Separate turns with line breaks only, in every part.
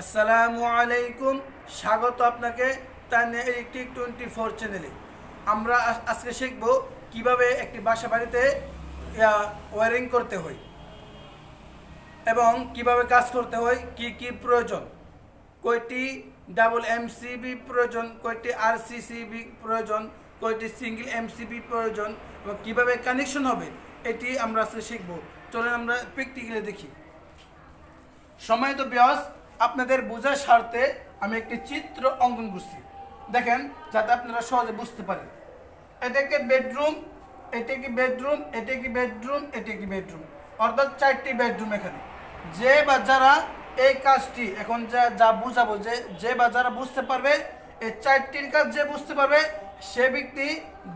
আসসালামু আলাইকুম। স্বাগত আপনাকে তানিয়া ইলেকট্রিক টোয়েন্টি ফোর চ্যানেলে। আমরা আজকে শিখব কীভাবে একটি বাসা বাড়িতে ওয়ারিং করতে হয় এবং কীভাবে কাজ করতে হয়, কি কি প্রয়োজন। কয়টি ডাবল এমসিবি প্রয়োজন, কয়টি আর আরসিসিবি প্রয়োজন, কয়টি সিঙ্গেল এমসিবি প্রয়োজন এবং কীভাবে কানেকশন হবে, এটি আমরা আজকে শিখব। চলুন আমরা প্র্যাকটিক্যালি দেখি। সময় তো ব্যাস আপনাদের বোঝার স্বার্থে আমি একটি চিত্র অঙ্কন করছি। দেখেন, যাতে আপনারা সহজে বুঝতে পারেন। এটা একটি বেডরুম এটি কি বেডরুম এটি কি বেডরুম এটি কি বেডরুম অর্থাৎ চারটি বেডরুম এখানে। যে বা যারা এই কাজটি এখন যা যা বুঝাবো যে যে বা যারা বুঝতে পারবে, এই চারটির কাজ যে বুঝতে পারবে, সে ব্যক্তি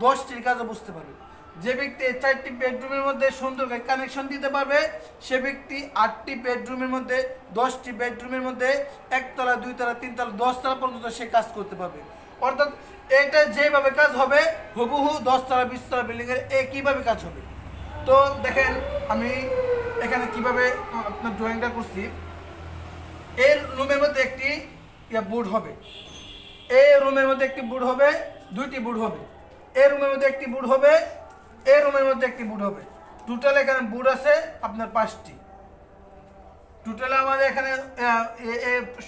দশটির কাজও বুঝতে পারবে। যে ব্যক্তি চারটি বেডরুমের মধ্যে সুন্দর কানেকশন দিতে পারবে, সে ব্যক্তি আটটি বেডরুমের মধ্যে, দশটি বেডরুমের মধ্যে, একতলা, দুইতলা, তিনতলা, দশতলা পর্যন্ত সে কাজ করতে পারবে। অর্থাৎ এটা যেভাবে কাজ হবে, হুবহু দশতলা, বিশতলা বিল্ডিংয়ের একইভাবে কাজ হবে। তো দেখেন, আমি এখানে কীভাবে আপনার ড্রয়িংটা করছি। এর রুমের মধ্যে একটি বোর্ড হবে। এই রুমের মধ্যে একটি বুট হবে, দুইটি বুট হবে। এই রুমের মধ্যে একটি বুট হবে এই রুমের মধ্যে একটি বুট হবে। টোটাল এখানে বুট আছে আপনার পাঁচটি। টোটাল আমাদের এখানে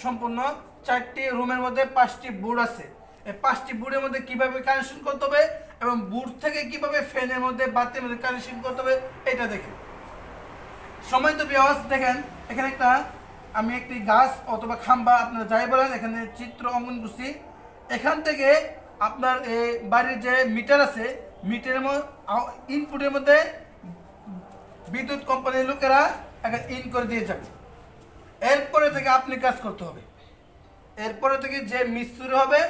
সম্পূর্ণ চারটি রুমের মধ্যে পাঁচটি বুট আছে। এই পাঁচটি বুটের মধ্যে কীভাবে কানেকশন করতে হবে এবং বুট থেকে কীভাবে ফ্যানের মধ্যে বাতির মধ্যে কানেকশন করতে হবে, এটা দেখেন। সময় তো বিয়াস, দেখেন, এখানে একটা, আমি একটি গাছ অথবা খাম্বা আপনারা যাই বলেন, এখানে চিত্র অঙ্কন করছি এখান থেকে আপনার এই বাড়ির যে মিটার আছে মিটারের ইনপুটের মধ্যে বিদ্যুৎ কোম্পানির লোকেরা একটা ইন করে দিয়ে যাবে। এরপরে থেকে আপনি কাজ করতে হবে। এরপরে থেকে যে মিস্ত্রি হবে,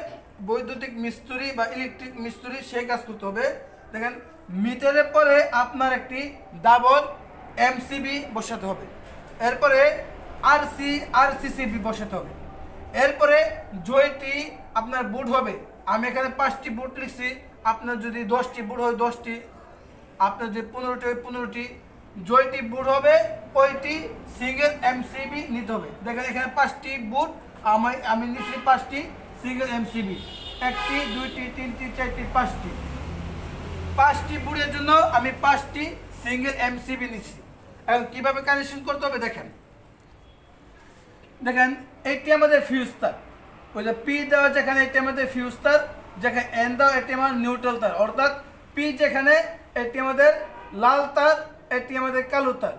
বৈদ্যুতিক মিস্ত্রি বা ইলেকট্রিক মিস্ত্রি, সে কাজ করতে হবে। দেখেন মিটারের পরে আপনার একটি ডাবল এমসিবি বসাতে হবে। এরপরে আরসি আরসিসিবি বসাতে হবে। এরপরে জয়টি আপনার বুট হবে। আমি এখানে পাঁচটি বুট লিখছি। আপনার যদি দশটি বুট হয়, দশটি আপনার যে পনেরোটি, ওই পনেরোটি জয়টি বুট হবে, ওইটি সিঙ্গেল এমসিবি নিতে হবে। দেখেন এখানে পাঁচটি বুট, আমি আমি নিচ্ছি পাঁচটি সিঙ্গেল এমসিবি একটি, দুইটি, তিনটি, চারটি, পাঁচটি। পাঁচটি বুটের জন্য আমি পাঁচটি সিঙ্গেল এমসিবি নিচ্ছি। এখন কীভাবে কানেকশন করতে হবে দেখেন। দেখেন, এটি আমাদের ফিউজ তার ওই যে পি দেওয়া যেখানে, এটি আমাদের ফিউজ তার যেখানে এন দেওয়া, এটি আমার নিউট্রাল তার অর্থাৎ পি যেখানে এটি আমাদের লাল তার, এটি আমাদের কালো তার।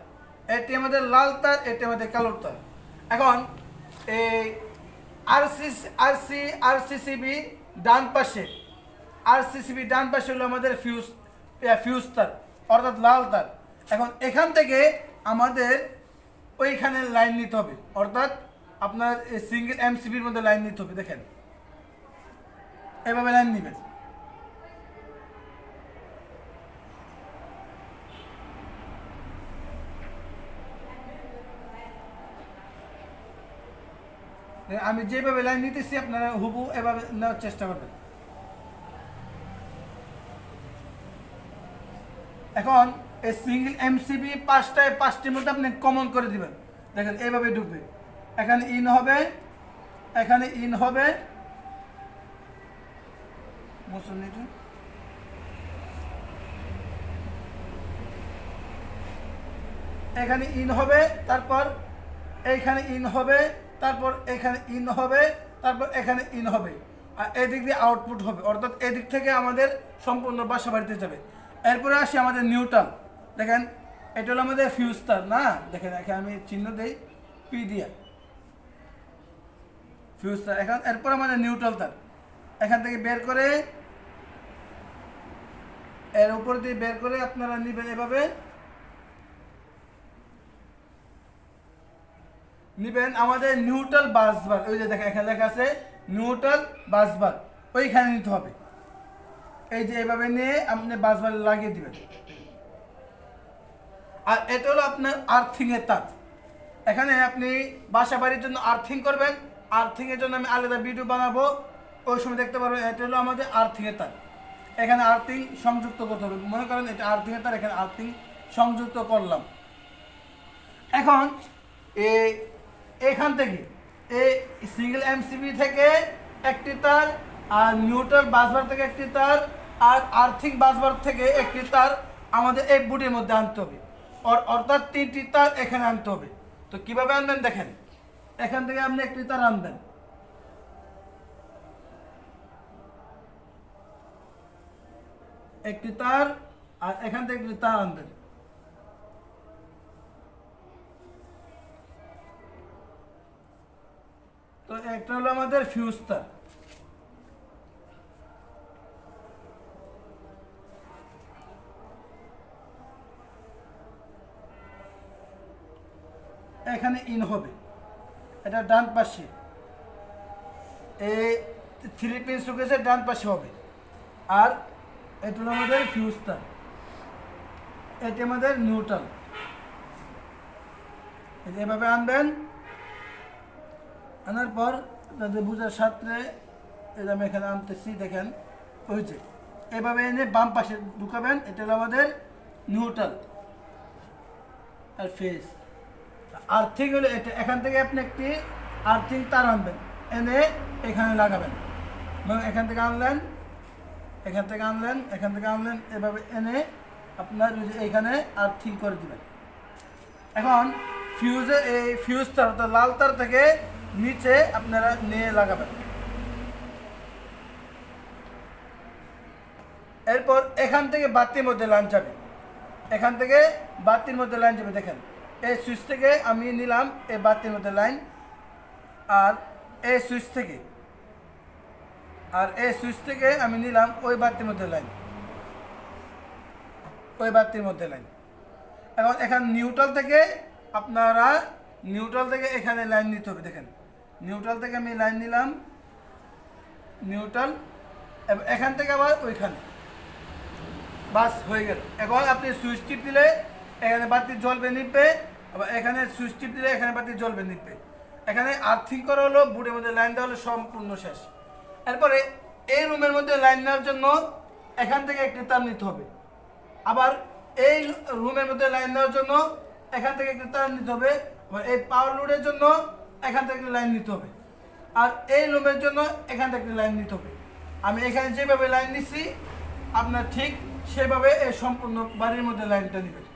এটি আমাদের লাল তার, এটি আমাদের কালো তার। এখন এই আরসি আরসি আরসিসিবি ডান পাশে আরসিসিবি ডান পাশে হলো আমাদের ফিউজ ফিউজ তার, অর্থাৎ লাল তার। এখন এখান থেকে আমাদের ওইখানে লাইন নিতে হবে, অর্থাৎ আপনার সিঙ্গেল এমসিবির মধ্যে লাইন নিতে হবে, দেখেন। এভাবে লাইন নেবেন। আমি যেভাবে লাইন নিতেছি, আপনারা হুবু এভাবে নেওয়ার চেষ্টা করবেন। এখন এই সিঙ্গেল এমসিবি পাঁচটায় পাঁচটির মধ্যে আপনি কমন করে দিবেন। দেখেন, এইভাবে ঢুকবে। এখানে ইন হবে, এখানে ইন হবে। এখানে ইন হবে, তারপর এইখানে ইন হবে। তারপর এখানে ইন হবে, তারপর এখানে ইন হবে। আর এদিক দিয়ে আউটপুট হবে, অর্থাৎ এদিক থেকে আমাদের সম্পূর্ণ বাসা বাড়িতে যাবে। এরপরে আসি আমাদের নিউট্রাল দেখেন, এটা হলো আমাদের ফিউজ তার না? দেখেন এখানে আমি চিহ্ন দিই পি দিয়া। ফিউজ তার এখন এরপর আমাদের নিউট্রাল তার এখান থেকে বের করে, এর উপর দিয়ে বের করে আপনারা নেবেন এভাবে। নিবেন আমাদের নিউট্রাল বাসবার ওই যে দেখেন, এখানে লেখা আছে নিউট্রাল বাসবার ওইখানে নিতে হবে। এই যে এভাবে নিয়ে আপনি বাসবার লাগিয়ে দিবেন। আর এটা হলো আপনার আর্থিং এর তার এখানে আপনি বাসা বাড়ির জন্য আর্থিং করবেন। আর্থিং এর জন্য আমি আলাদা ভিডিও বানাবো। ওই সময় দেখতে পারবেন, এটা হলো আমাদের আর্থিং এর তার এখানে আর্থিং সংযুক্ত করতে হবে। মনে করেন এটা আর্থিং এর তার এখানে আর্থিং সংযুক্ত করলাম। এখন এ এখান থেকে। এই সিঙ্গেল এমসিবি থেকে একটি তার, আর নিউট্রাল বাসবার থেকে একটি তার, আর আর্থিং বাসবার থেকে একটি তার আমাদের এই বুটের মধ্যে আনতে হবে। অর- অর্থাৎ তিনটি তার এখানে আনতে হবে। তো কীভাবে আনবেন দেখেন? এখান থেকে আপনি একটি তার আনবেন। একটি তার, আর এখান থেকে একটি তার আনবেন। হলো ফিউজ এখানে ইন হবে। এটা ডান পাশে। এই থ্রি পিন সুকেসের ডান পাশে হবে। আর এটা আমাদের ফিউজ এটি আমাদের নিউট্রাল এভাবে আনবেন। আনার পর তাদের বুঝার সাথে যে আমি এখানে আনতেছি, দেখেন যে, এভাবে এনে বাম পাশে ঢুকাবেন, এটা হলো আমাদের নিউট্রাল আর ফেস আর্থিং হলো এটা, এখান থেকে আপনি একটি আর্থিং তার আনবেন, এনে এখানে লাগাবেন। এবং এখান থেকে আনলেন, এখান থেকে আনলেন, এখান থেকে আনলেন, এভাবে এনে আপনার এইখানে আর্থিং করে দিবেন। এখন ফিউজে এই ফিউজ তার লাল তার থেকে নিচে আপনারা নিয়ে লাগাবেন। এরপর এখান থেকে বাতির মধ্যে লাইন যাবে এখান থেকে বাতির মধ্যে লাইন যাবে দেখেন। এই সুইচ থেকে আমি নিলাম এই বাতির মধ্যে লাইন, আর এই সুইচ থেকে, আর এই সুইচ থেকে আমি নিলাম ওই বাতির মধ্যে লাইন। ওই বাতির মধ্যে লাইন। এখন এখান নিউট্রাল থেকে আপনারা নিউট্রাল থেকে এখানে লাইন নিতে হবে, দেখেন। নিউট্রাল থেকে আমি লাইন নিলাম। নিউট্রাল এখান থেকে আবার ওইখানে। বাস, হয়ে গেল। এখন আপনি সুইচ টিপ দিলে এখানে বাতি জ্বলবে নিবে আবার এখানে সুইচ টিপ দিলে এখানে বাতি জ্বলবে নিবে এখানে আর্থিং করা হলো বুটের মধ্যে লাইন দেওয়া হলো, সম্পূর্ণ শেষ। এরপরে এই রুমের মধ্যে লাইন নেওয়ার জন্য এখান থেকে একটি তার নিতে হবে। আবার এই রুমের মধ্যে লাইন দেওয়ার জন্য এখান থেকে একটি তার নিতে হবে। এই পাওয়ার লোডের জন্য এখান থেকে লাইন নিতে হবে। আর এই লোমের জন্য এখান থেকে লাইন নিতে হবে। আমি এখানে যেভাবে লাইন নিচ্ছি আপনার ঠিক সেভাবে এই সম্পূর্ণ বাড়ির মধ্যে লাইনটা নেবেন।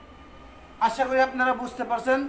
আশা করি আপনারা বুঝতে পারছেন।